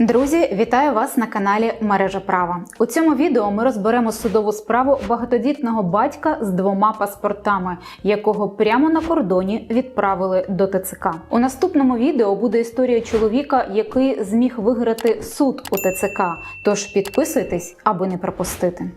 Друзі, вітаю вас на каналі Мережа Права. У цьому відео ми розберемо судову справу багатодітного батька з двома паспортами, якого прямо на кордоні відправили до ТЦК. У наступному відео буде історія чоловіка, який зміг виграти суд у ТЦК. Тож підписуйтесь, аби не пропустити.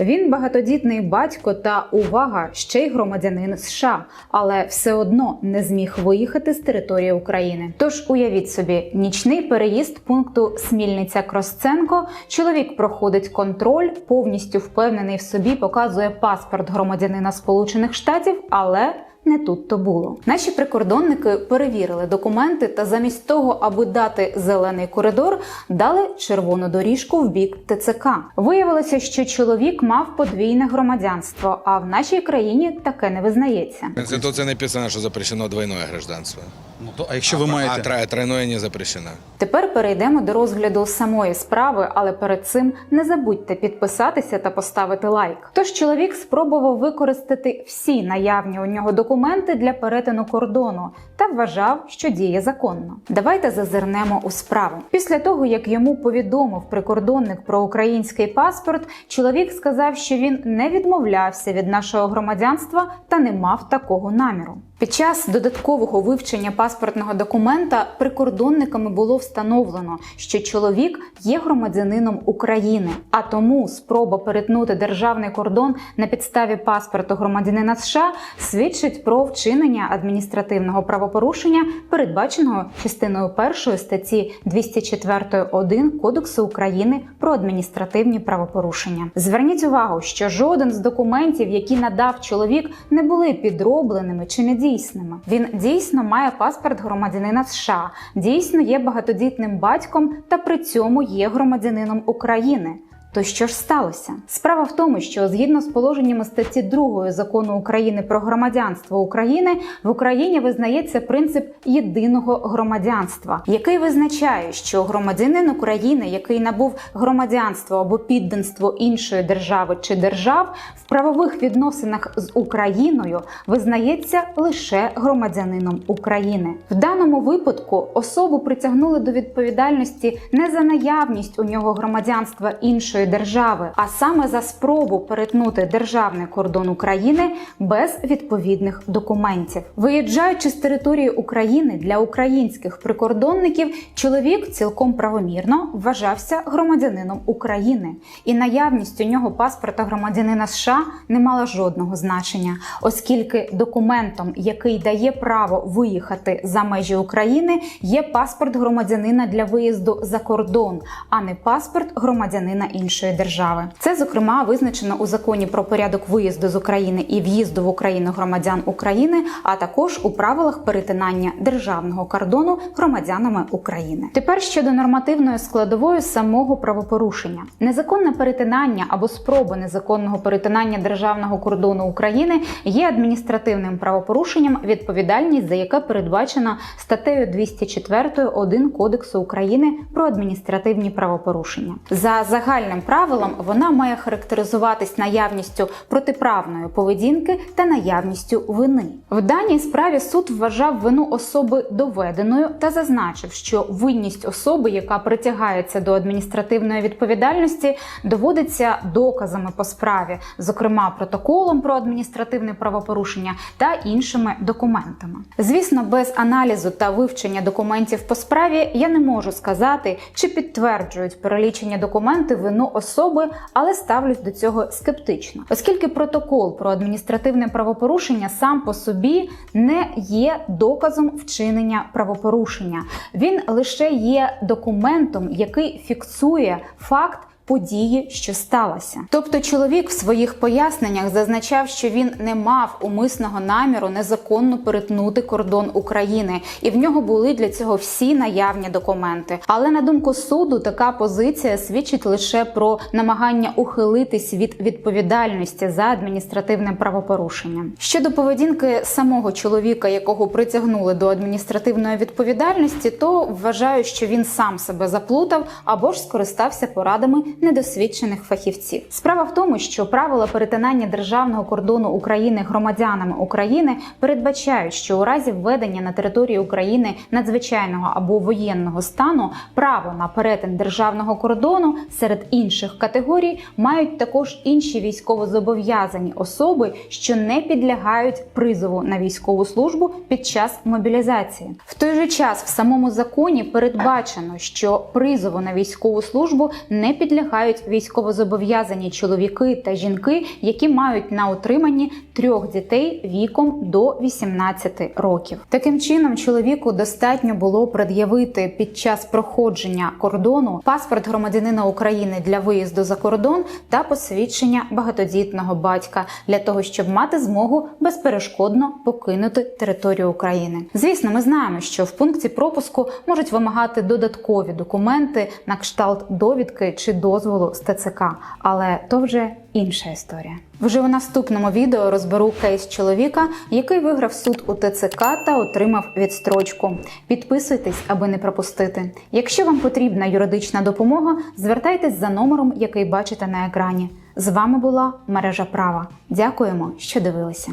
Він багатодітний батько та увага, ще й громадянин США, але все одно не зміг виїхати з території України. Тож уявіть собі, нічний переїзд пункту Смільниця Кросценко. Чоловік проходить контроль, повністю впевнений в собі, показує паспорт громадянина Сполучених Штатів, але не тут то було. Наші прикордонники перевірили документи та замість того, аби дати зелений коридор, дали червону доріжку в бік ТЦК. Виявилося, що чоловік мав подвійне громадянство, а в нашій країні таке не визнається. В Конституции написано, что запрещено двойное гражданство. Ну, то, а якщо ви А маєте. тро- тройное не запрещено. Тепер перейдемо до розгляду самої справи, але перед цим не забудьте підписатися та поставити лайк. Тож чоловік спробував використати всі наявні у нього документи для перетину кордону та вважав, що діє законно. Давайте зазирнемо у справу. Після того, як йому повідомив прикордонник про український паспорт, чоловік сказав, що він не відмовлявся від нашого громадянства та не мав такого наміру. Під час додаткового вивчення паспортного документа прикордонниками було встановлено, що чоловік є громадянином України, а тому спроба перетнути державний кордон на підставі паспорту громадянина США свідчить про вчинення адміністративного правопорушення, передбаченого частиною 1 статті 204.1 Кодексу України про адміністративні правопорушення. Зверніть увагу, що жоден з документів, які надав чоловік, не були підробленими чи недійсними. Він дійсно має паспорт громадянина США, дійсно є багатодітним батьком та при цьому є громадянином України. То що ж сталося? Справа в тому, що згідно з положеннями статті 2 закону України про громадянство України в Україні визнається принцип єдиного громадянства, який визначає, що громадянин України, який набув громадянство або підданство іншої держави чи держав, в правових відносинах з Україною визнається лише громадянином України. В даному випадку особу притягнули до відповідальності не за наявність у нього громадянства іншої держави, а саме за спробу перетнути державний кордон України без відповідних документів. Виїжджаючи з території України для українських прикордонників, чоловік цілком правомірно вважався громадянином України, і наявність у нього паспорта громадянина США не мала жодного значення, оскільки документом, який дає право виїхати за межі України, є паспорт громадянина для виїзду за кордон, а не паспорт громадянина іншої держави. Це зокрема визначено у законі про порядок виїзду з України і в'їзду в Україну громадян України, а також у правилах перетинання державного кордону громадянами України. Тепер щодо нормативної складової самого правопорушення, незаконне перетинання або спроба незаконного перетинання державного кордону України є адміністративним правопорушенням, відповідальність за яке передбачена статтею 204 1 Кодексу України про адміністративні правопорушення. За загальним правилом вона має характеризуватись наявністю протиправної поведінки та наявністю вини. В даній справі суд вважав вину особи доведеною та зазначив, що винність особи, яка притягається до адміністративної відповідальності, доводиться доказами по справі, зокрема протоколом про адміністративне правопорушення та іншими документами. Звісно, без аналізу та вивчення документів по справі я не можу сказати, чи підтверджують перелічені документи вину особи, але ставлюсь до цього скептично, оскільки протокол про адміністративне правопорушення сам по собі не є доказом вчинення правопорушення. Він лише є документом, який фіксує факт. Події, що сталося, тобто чоловік в своїх поясненнях зазначав, що він не мав умисного наміру незаконно перетнути кордон України, і в нього були для цього всі наявні документи. Але на думку суду, така позиція свідчить лише про намагання ухилитись від відповідальності за адміністративне правопорушення. Щодо поведінки самого чоловіка, якого притягнули до адміністративної відповідальності, то вважаю, що він сам себе заплутав або ж скористався порадами недосвідчених фахівців. Справа в тому, що правила перетинання державного кордону України громадянами України передбачають, що у разі введення на території України надзвичайного або воєнного стану право на перетин державного кордону серед інших категорій мають також інші військовозобов'язані особи, що не підлягають призову на військову службу під час мобілізації. В той же час в самому законі передбачено, що призову на військову службу не підлягають військовозобов'язані чоловіки та жінки, які мають на утриманні трьох дітей віком до 18 років. Таким чином, чоловіку достатньо було пред'явити під час проходження кордону паспорт громадянина України для виїзду за кордон та посвідчення багатодітного батька для того, щоб мати змогу безперешкодно покинути територію України. Звісно, ми знаємо, що в пункті пропуску можуть вимагати додаткові документи на кшталт довідки чи дозволу з ТЦК, але то вже інша історія. Вже у наступному відео розберу кейс чоловіка, який виграв суд у ТЦК та отримав відстрочку. Підписуйтесь, аби не пропустити. Якщо вам потрібна юридична допомога, звертайтесь за номером, який бачите на екрані. З вами була мережа права. Дякуємо, що дивилися.